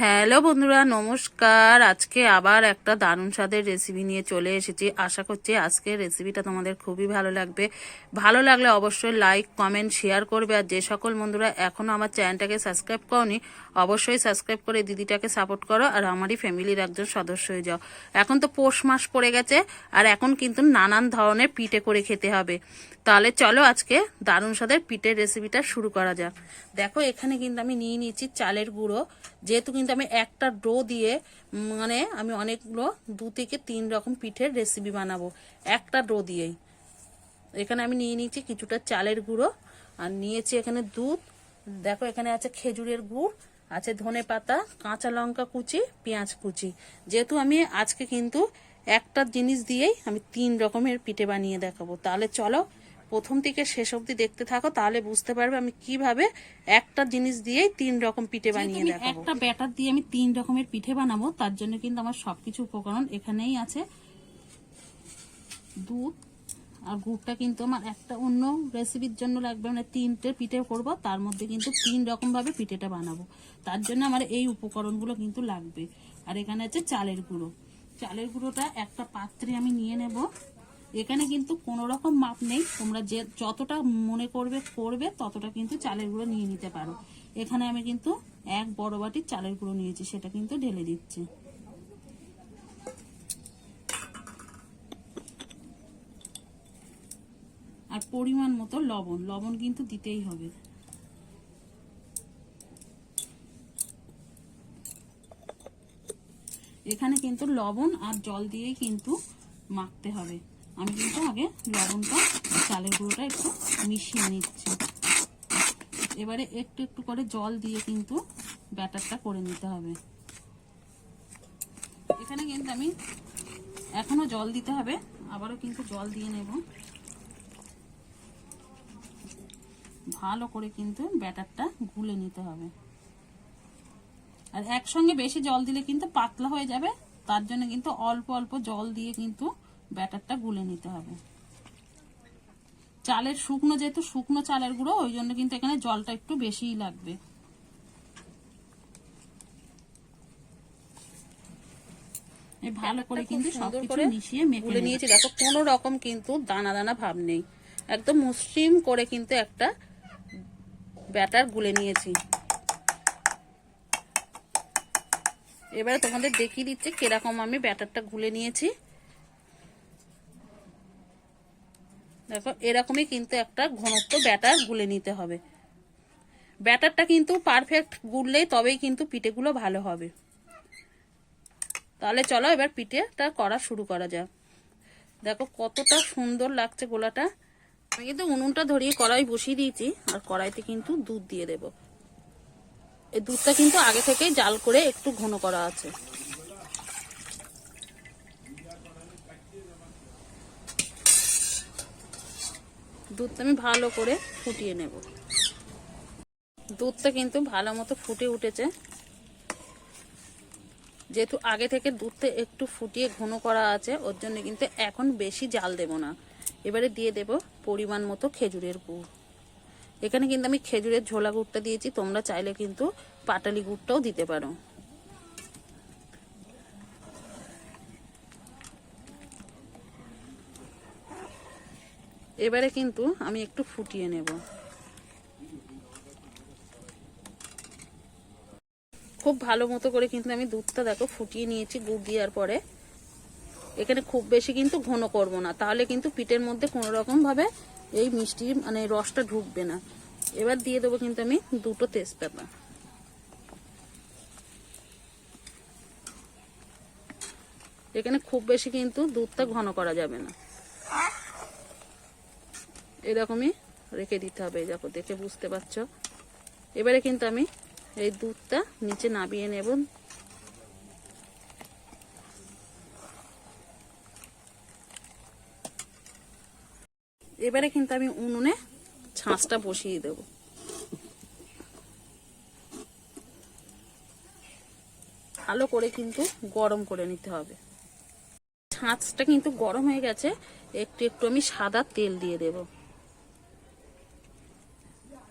Hello বন্ধুরা, নমস্কার। আজকে আবার একটা দারুণ স্বাদের রেসিপি নিয়ে চলে এসেছি। আশা করছি আজকের রেসিপিটা তোমাদের খুবই ভালো লাগবে। ভালো লাগলে অবশ্যই লাইক কমেন্ট শেয়ার করবে। আর যে সকল বন্ধুরা এখনও আমার চ্যানেলটাকে সাবস্ক্রাইব করনি, অবশ্যই সাবস্ক্রাইব করে দিদিটাকে সাপোর্ট করো আর আমারই ফ্যামিলির একজন সদস্য হয়ে যাও। এখন তো পৌষ মাস পড়ে গেছে আর এখন কিন্তু নানান ধরনের পিঠে করে খেতে হবে। তাহলে চলো আজকে দারুণ স্বাদের পিঠের রেসিপিটা শুরু করা যাক। দেখো, এখানে কিন্তু আমি নিয়ে নিয়েছি চালের গুঁড়ো। যেহেতু কিন্তু আমি একটা ডো দিয়ে মানে আমি অনেকগুলো দু থেকে তিন রকম পিঠের রেসিপি বানাবো। একটা ডো দিয়েই। এখানে আমি নিয়ে নিয়েছি কিছুটা চালের গুঁড়ো, আর নিয়েছি এখানে দুধ। দেখো, এখানে আছে খেজুরের গুড়, আছে ধনে পাতা, কাঁচা লঙ্কা কুচি, পেঁয়াজ কুচি। যেহেতু আমি আজকে কিন্তু একটা জিনিস দিয়েই আমি তিন রকমের পিঠে বানিয়ে দেখাবো। তাহলে চলো প্রথম থেকে শেষ অবধি দেখতে থাকো তাহলে বুঝতে পারবে আমি কীভাবে একটা জিনিস দিয়েই তিন রকম পিঠে বানিয়ে দেখাবো। একটা ব্যাটার দিয়ে আমি তিন রকমের পিঠে বানাবো তার জন্য কিন্তু আমার সবকিছু উপকরণ এখানেই আছে। দুধ আর গুড়টা কিন্তু আমার একটা অন্য রেসিপির জন্য লাগবে মানে তিনটে পিঠে করব তার মধ্যে কিন্তু তিন রকম ভাবে পিঠেটা বানাবো। তার জন্য আমার এই উপকরণগুলো কিন্তু লাগবে। আর এখানে আছে চালের গুঁড়ো। চালের গুঁড়োটা একটা পাত্রে আমি নিয়ে নেব। এখানে কিন্তু কোনো রকম মাপ নেই। তোমরা যে যতটা মনে করবে করবে, ততটা কিন্তু চালের গুঁড়ো নিয়ে নিতে পারো। এখানে আমি কিন্তু এক বড় বাটির চালের গুঁড়ো নিয়েছি, সেটা কিন্তু ঢেলে দিচ্ছি। আর পরিমাণ মতো লবণ লবণ কিন্তু দিতেই হবে। এখানে কিন্তু লবণ আর জল দিয়েই কিন্তু মাখতে হবে। আমি কিন্তু আগে লবণটা চালের গুঁড়োটা একটু মিশিয়ে নিচ্ছি। এবারে একটু একটু করে জল দিয়ে কিন্তু ব্যাটারটা করে নিতে হবে। এখানে কিন্তু আমি এখনও জল দিতে হবে, আবারও কিন্তু জল দিয়ে নেব। ভালো করে কিন্তু ব্যাটারটা গুলে নিতে হবে। আর একসঙ্গে বেশি জল দিলে কিন্তু পাতলা হয়ে যাবে, তার জন্য কিন্তু অল্প অল্প জল দিয়ে কিন্তু ব্যাটারটা গুলে নিতে হবে। চালের শুকনো যেহেতু শুকনো চালের গুঁড়ো ওই জন্য কিন্তু এখানে জলটা একটু বেশিই লাগবে। ভালো করে কিন্তু সবকিছু মিশিয়ে মেখে নিয়েছি। দেখো কোনো রকম কিন্তু দানা দানা ভাব নেই। একদম মসৃণ করে কিন্তু একটা ব্যাটার গুলে নিয়েছি। এবারে তোমাদের দেখিয়ে দিচ্ছে কীরকম আমি ব্যাটারটা গুলে নিয়েছি। দেখো, এরকমই কিন্তু একটা ঘনত্ব ব্যাটার গুলে নিতে হবে। ব্যাটারটা কিন্তু পারফেক্ট গুললেই তবেই কিন্তু পিঠেগুলো ভালো হবে। তাহলে চলো এবার পিঠেটা করা শুরু করা যাক। দেখো, কতটা সুন্দর লাগছে গোলাটা। আমি কিন্তু উনুনটা ধরিয়ে কড়াই বসিয়ে দিয়েছি, আর কড়াইতে কিন্তু দুধ দিয়ে দেব। এই দুধটা কিন্তু আগে থেকেই জাল করে একটু ঘন করা আছে। দুধটা আমি ভালো করে ফুটিয়ে নেব। দুধটা কিন্তু ভালো মতো ফুটে উঠেছে। যেহেতু আগে থেকে দুধটা একটু ফুটিয়ে ঘন করা আছে, ওর জন্য কিন্তু এখন বেশি জাল দেব না। এবারে দিয়ে দেব পরিমাণ মতো খেজুরের গুড়। এখানে কিন্তু আমি খেজুরের ঝোলা গুড়টা দিয়েছি, তোমরা চাইলে কিন্তু পাটালি গুড়টাও দিতে পারো। এবারে কিন্তু আমি একটু ফুটিয়ে নেব। খুব ভালো মতো করে কিন্তু আমি দুধটা দেখো ফুটিয়ে নিয়েছি, গুড় দেওয়ার পরে। এখানে খুব বেশি কিন্তু ঘন করব না, তাহলে কিন্তু পিঠের মধ্যে কোনো রকম ভাবে এই মিষ্টির মানে রসটা ঢুকবে না। এবার দিয়ে দেবো কিন্তু আমি দুটো তেজপাতা। এখানে খুব বেশি কিন্তু দুধটা ঘন করা যাবে না। এরকমই রেখে দিতে হবে দেখো, দেখে বুঝতে পারছ? এবারে কিন্তু আমি এই দুধটা নিচে নাবিয়ে নেব। এবারে কিন্তু আমি উনুনে ছাঁচটা বসিয়ে দেব। ভালো করে কিন্তু গরম করে নিতে হবে। ছাঁচটা কিন্তু গরম হয়ে গেছে, একটু একটু আমি সাদা তেল দিয়ে দেব।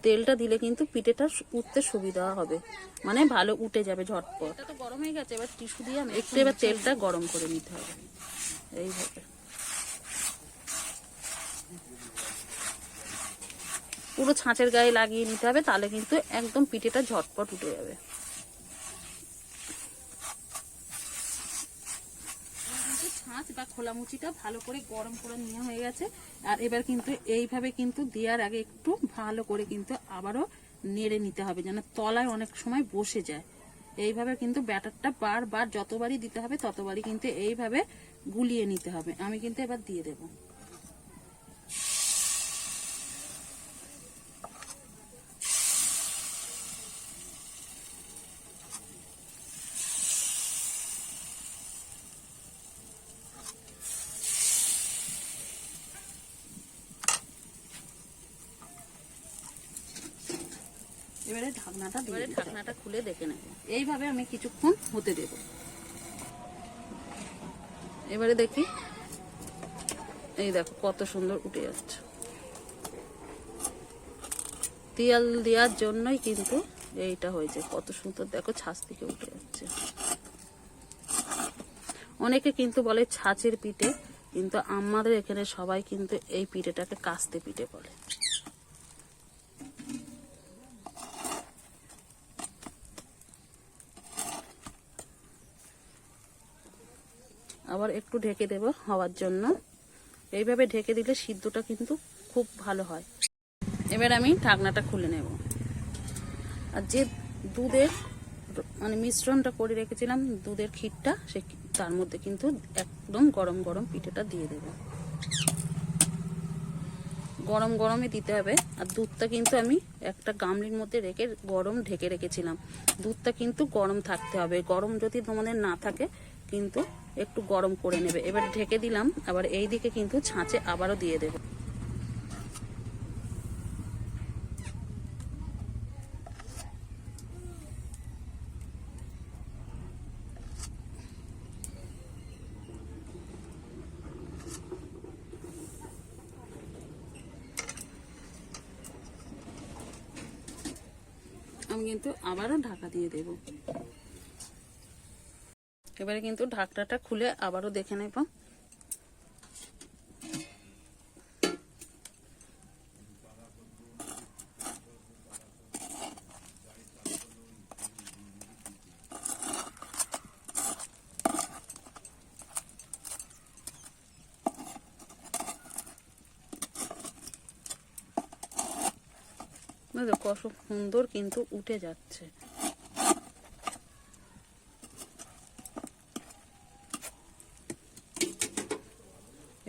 তেলটা দিলে কিন্তু পিঠেটা উঠতে সুবিধা হবে। মানে ভালো উঠে যাবে ঝটপট। এটা তো গরম হয়ে গেছে এবার টিস্যু দিয়ে আমি একটু এবার তেলটা গরম করে নিতে হবে। এইভাবে। পুরো ছাঁচের গায়ে লাগিয়ে নিতে হবে তাহলে কিন্তু একদম পিঠেটা ঝটপট উঠে যাবে। ছাঁচ বা খোলা মুচিটা ভালো করে গরম করে নেওয়া হয়ে গেছে। আর এবার কিন্তু এইভাবে কিন্তু দেওয়ার আগে একটু ভালো করে কিন্তু আবারও নেড়ে নিতে হবে যেন তলায় অনেক সময় বসে যায়। এইভাবে কিন্তু ব্যাটারটা বারবার যতবারই দিতে হবে ততবারই কিন্তু এইভাবে গুলিয়ে নিতে হবে। আমি কিন্তু এবার দিয়ে দেবো এবারে ঢাকনাটা এবারে ঢাকনাটা খুলে দেখে নেব। এইভাবে আমি কিছুক্ষণ হতে দেব। এবারে দেখি। এই দেখো, কত সুন্দর উঠে যাচ্ছে তেল দেওয়ার জন্যই কিন্তু এইটা হয়েছে। কত সুন্দর, দেখো, ছাঁচ থেকে উঠে যাচ্ছে অনেকে কিন্তু বলে ছাঁচের পিঠে, কিন্তু আমাদের এখানে সবাই কিন্তু এই পিঠেটাকে কাস্তে পিঠে বলে। আবার একটু ঢেকে দেব হওয়ার জন্য। এইভাবে ঢেকে দিলে সিদ্ধটা কিন্তু খুব ভালো হয়। এবার আমি ঢাকনাটা খুলে নেব। আর যে দুধের মানে মিশ্রণটা করে রেখেছিলাম, দুধের ক্ষীরটা, সে তার মধ্যে কিন্তু একদম গরম গরম পিঠেটা দিয়ে দেব। গরম গরমে দিতে হবে। আর দুধটা কিন্তু আমি একটা গামলির মধ্যে রেখে গরম ঢেকে রেখেছিলাম। দুধটা কিন্তু গরম থাকতে হবে। গরম যদি তোমাদের না থাকে কিন্তু একটু গরম করে নেবে। এবার ঢেকে দিলাম, আবার এই দিকে কিন্তু ছাঁচে আবারও দিয়ে দেব। আমি কিন্তু আবারও ঢাকা দিয়ে দেব। এবারে কিন্তু ঢাকনাটা খুলে আবারও দেখে নেব। কত সুন্দর কিন্তু উঠে যাচ্ছে।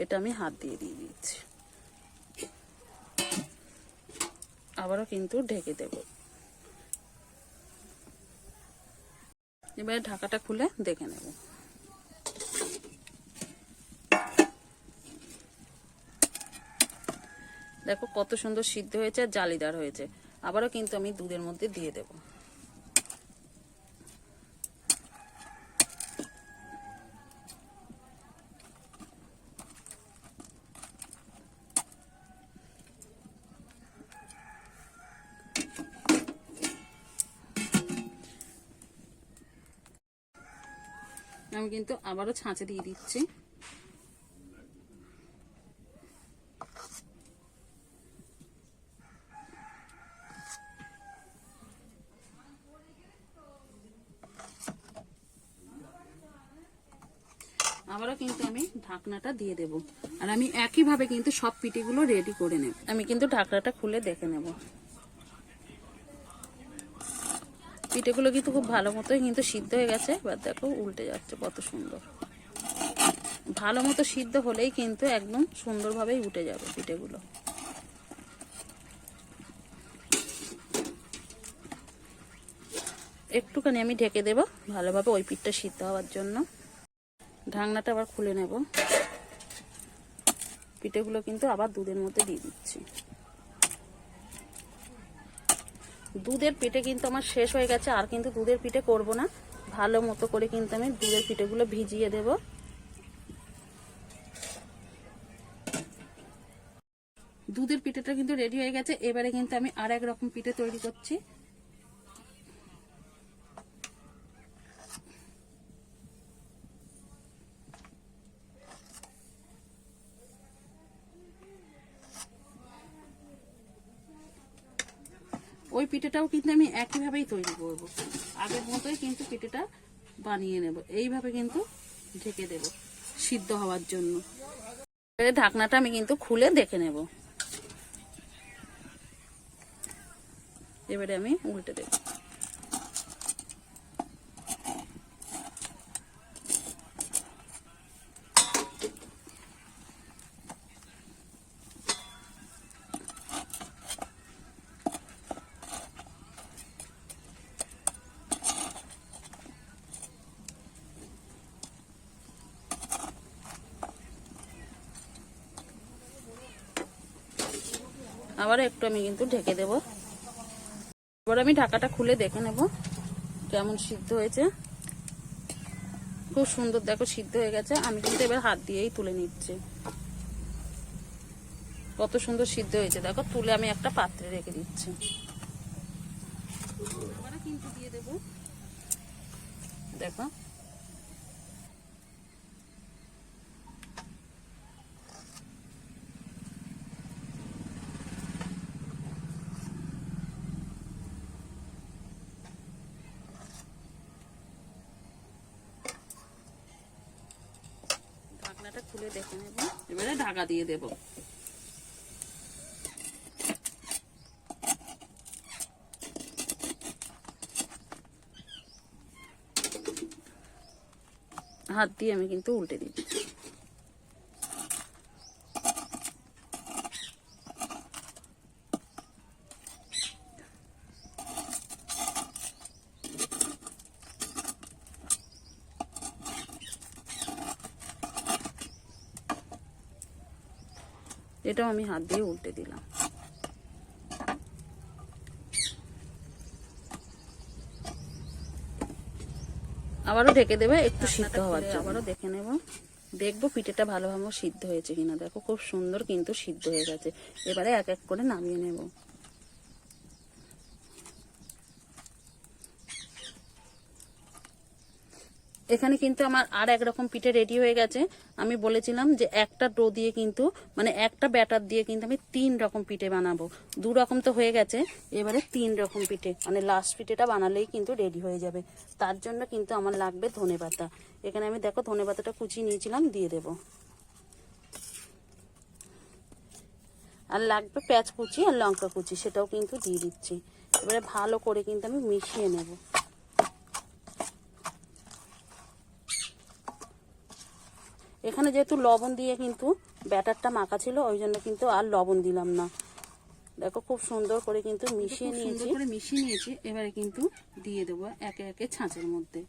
এটা আমি হাত দিয়ে দিয়ে দিচ্ছি। আবারও কিন্তু ঢেকে দেব। এবারে ঢাকাটা খুলে দেখে নেব। দেখো কত সুন্দর সিদ্ধ হয়েছে আর জালিদার হয়েছে। আবারও কিন্তু আমি দুধের মধ্যে দিয়ে দেবো। আমি কিন্তু আবারও ছাঁচে দিয়ে দিচ্ছি। আবারও কিন্তু আমি ঢাকনাটা দিয়ে দেব। আর আমি একইভাবে কিন্তু সব পিঠেগুলো রেডি করে নেব। আমি কিন্তু ঢাকনাটা খুলে দেখে নেব। পিঠেগুলো কিন্তু খুব ভালো মতোই কিন্তু সিদ্ধ হয়ে গেছে। এবার দেখো উল্টে যাচ্ছে কত সুন্দর। ভালো মতো সিদ্ধ হলেই কিন্তু একদম সুন্দরভাবেই উঠে যাবে পিঠেগুলো। একটুখানি আমি ঢেকে দেব ভালোভাবে ওই পিঠটা সিদ্ধ হওয়ার জন্য। ঢাকনাটা আবার খুলে নেব। পিঠেগুলো কিন্তু আবার দুধের মধ্যে দিয়ে দিচ্ছি। দুধের পিঠে কিন্তু আমার শেষ হয়ে গেছে, আর কিন্তু দুধের পিঠে করব না। ভালো মতো করে কিন্তু আমি দুধের পিঠেগুলো ভিজিয়ে দেব। দুধের পিঠেটা কিন্তু রেডি হয়ে গেছে। এবারে কিন্তু আমি আর এক রকম পিঠে তৈরি করছি। ওই পিঠেটাও কিন্তু আমি একইভাবেই তৈরি করব। আগের মতোই কিন্তু পিঠেটা বানিয়ে নেব। এইভাবে কিন্তু ঢেকে দেব সিদ্ধ হওয়ার জন্য। ঢাকনাটা আমি কিন্তু খুলে দেখে নেব। এবারে আমি উল্টে দেব। আবার একটু আমি কিন্তু ঢেকে দেব। এবার আমি ঢাকাটা খুলে দেখে নেব কেমন সিদ্ধ হয়েছে। খুব সুন্দর দেখো সিদ্ধ হয়ে গেছে। আমি কিন্তু এবার হাত দিয়েই তুলে নিচ্ছি। কত সুন্দর সিদ্ধ হয়েছে। দেখো, তুলে আমি একটা পাত্রে রেখে দিচ্ছি। দিয়ে দেব। দেখো ঢাকনাটা খুলে দেখে নেব। এবারে ঢাকা দিয়ে দেব। হাত দিয়ে আমি কিন্তু উল্টে দিচ্ছি। এটাও আমি হাত দিয়ে উল্টে দিলাম। আবারও ঢেকে দেবে একটু সিদ্ধ হওয়ার জন্য। আবারও দেখে নেব। দেখব পিঠেটা ভালোভাবে সিদ্ধ হয়েছে কিনা। দেখো খুব সুন্দর কিন্তু সিদ্ধ হয়ে গেছে। এবারে এক এক করে নামিয়ে নেব। এখানে কিন্তু আমার আর এক রকম পিঠে রেডি হয়ে গেছে। আমি বলেছিলাম যে একটা ডো দিয়ে কিন্তু মানে একটা ব্যাটার দিয়ে কিন্তু আমি তিন রকম পিঠে বানাবো। দু রকম তো হয়ে গেছে, এবারে তিন রকম পিঠে মানে লাস্ট পিঠেটা বানালেই কিন্তু রেডি হয়ে যাবে। তার জন্য কিন্তু আমার লাগবে ধনে পাতা। এখানে আমি দেখো ধনে পাতাটা কুচিয়ে নিয়েছিলাম, দিয়ে দেব। আর লাগবে পেঁয়াজ কুচি আর লঙ্কা কুচি, সেটাও কিন্তু দিয়ে দিচ্ছি। এবারে ভালো করে কিন্তু আমি মিশিয়ে নেব। এখানে যেহেতু লবণ দিয়ে কিন্তু ব্যাটারটা মাখা ছিল ওই জন্য কিন্তু আর লবণ দিলাম না। দেখো খুব সুন্দর করে কিন্তু মিশিয়ে নিয়েছি। মিশিয়ে নিয়েছি এবারে কিন্তু দিয়ে দেবো একে একে ছাঁচের মধ্যে।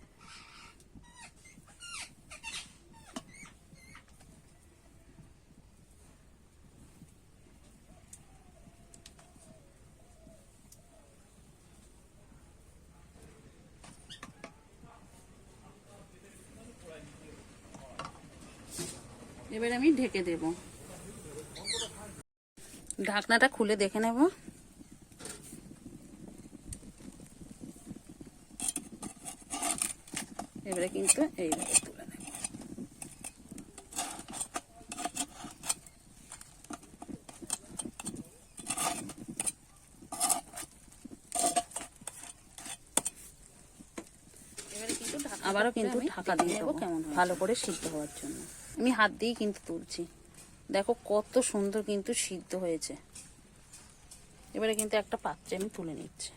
এবার আমি ঢেকে দেব। ঢাকনাটা খুলে দেখে নেব। এবারে কিন্তু এইভাবে তুলে নেব। আবারও কিন্তু ঢাকা দিয়ে দেবো কেমন ভালো করে সিদ্ধ হওয়ার জন্য। আমি হাত দিয়েই কিন্তু তুলছি। দেখো কত সুন্দর কিন্তু সিদ্ধ হয়েছে। এবারে কিন্তু একটা পাত্রে আমি তুলে নিচ্ছি।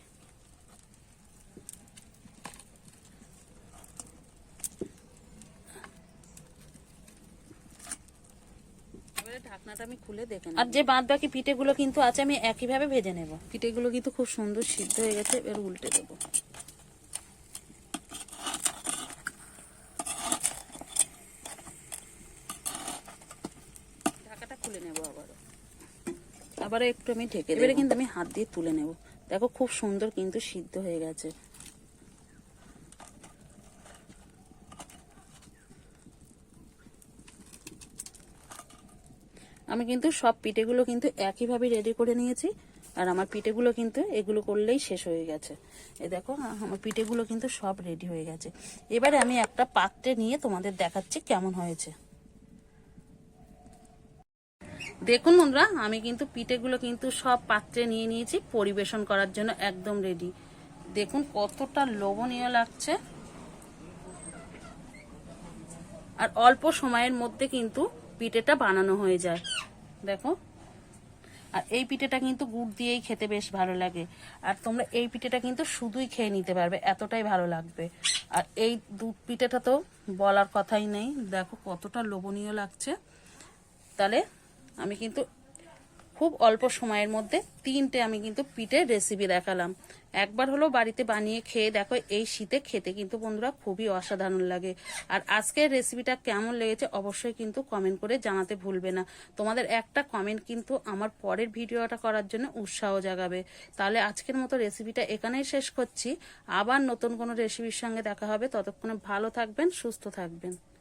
ঢাকনাটা আমি খুলে দেখে আর যে বাদ বাকি পিঠেগুলো কিন্তু আছে আমি একইভাবে ভেজে নেব। পিঠেগুলো কিন্তু খুব সুন্দর সিদ্ধ হয়ে গেছে এবার উল্টে দেবো ঢাকাটা খুলে নেব আবারও আবারও একটু আমি ঢেকে এবারে কিন্তু আমি হাত দিয়ে তুলে নেব। দেখো খুব সুন্দর কিন্তু সিদ্ধ হয়ে গেছে। আমি কিন্তু সব পিঠেগুলো কিন্তু একইভাবে রেডি করে নিয়েছি। আর আমার পিঠেগুলো কিন্তু এগুলো করলেই শেষ হয়ে গেছে। এ দেখো আমার পিঠেগুলো কিন্তু সব রেডি হয়ে গেছে। এবারে আমি একটা পাত্রে নিয়ে তোমাদের দেখাচ্ছি কেমন হয়েছে। দেখুন বন্ধুরা, আমি কিন্তু পিঠেগুলো কিন্তু সব পাত্রে নিয়ে নিয়েছি, পরিবেশন করার জন্য একদম রেডি দেখুন কতটা লোভনীয় লাগছে। আর অল্প সময়ের মধ্যে কিন্তু পিঠেটা বানানো হয়ে যায়। দেখো। আর এই পিঠেটা কিন্তু গুড় দিয়েই খেতে বেশ ভালো লাগে। আর তোমরা এই পিঠেটা কিন্তু শুধুই খেয়ে নিতে পারবে, এতটাই ভালো লাগবে। আর এই দুধ পিঠেটা তো বলার কথাই নেই। দেখো কতটা লোভনীয় লাগছে। তাহলে আমি কিন্তু খুব অল্প সময়ের মধ্যে তিনটে আমি কিন্তু পিঠের রেসিপি দেখালাম। একবার হলো বাড়িতে বানিয়ে খেয়ে দেখো, এই শীতে খেতে কিন্তু বন্ধুরা খুবই অসাধারণ লাগে। আর আজকের রেসিপিটা কেমন লেগেছে অবশ্যই কিন্তু কমেন্ট করে জানাতে ভুলবে না। তোমাদের একটা কমেন্ট কিন্তু আমার পরের ভিডিওটা করার জন্য উৎসাহ জাগাবে। তাহলে আজকের মতো রেসিপিটা এখানেই শেষ করছি। আবার নতুন কোনো রেসিপির সঙ্গে দেখা হবে। ততক্ষণে ভালো থাকবেন, সুস্থ থাকবেন।